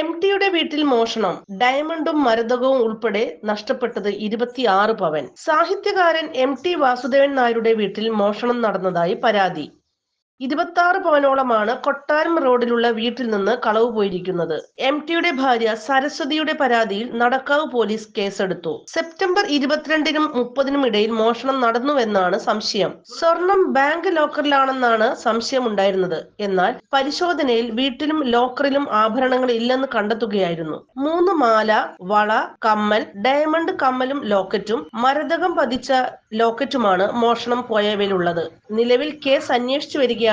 M ടിയുടെ വീട്ടിൽ മോഷണം ഡയമണ്ടും മരതകവും ഉൾപ്പെടെ നഷ്ടപ്പെട്ടത് ഇരുപത്തിയാറ് പവൻ. സാഹിത്യകാരൻ എം ടി വാസുദേവൻ നായരുടെ വീട്ടിൽ മോഷണം നടന്നതായി പരാതി. ഇരുപത്തി ആറ് പവനോളമാണ് കൊട്ടാരം റോഡിലുള്ള വീട്ടിൽ നിന്ന് കളവ് പോയിരിക്കുന്നത്. എം ടിയുടെ ഭാര്യ സരസ്വതിയുടെ പരാതിയിൽ നടക്കാവ് പോലീസ് കേസെടുത്തു. സെപ്റ്റംബർ ഇരുപത്തിരണ്ടിനും മുപ്പതിനും ഇടയിൽ മോഷണം നടന്നുവെന്നാണ് സംശയം. സ്വർണം ബാങ്ക് ലോക്കറിലാണെന്നാണ് സംശയം ഉണ്ടായിരുന്നത് എന്നാൽ പരിശോധനയിൽ വീട്ടിലും ലോക്കറിലും ആഭരണങ്ങൾ ഇല്ലെന്ന് കണ്ടെത്തുകയായിരുന്നു. മൂന്ന് മാല വള കമ്മൽ ഡയമണ്ട് കമ്മലും ലോക്കറ്റും മരതകം പതിച്ച ലോക്കറ്റുമാണ് മോഷണം പോയവയിലുള്ളത്. നിലവിൽ കേസ് അന്വേഷിച്ചു വരികയാണ്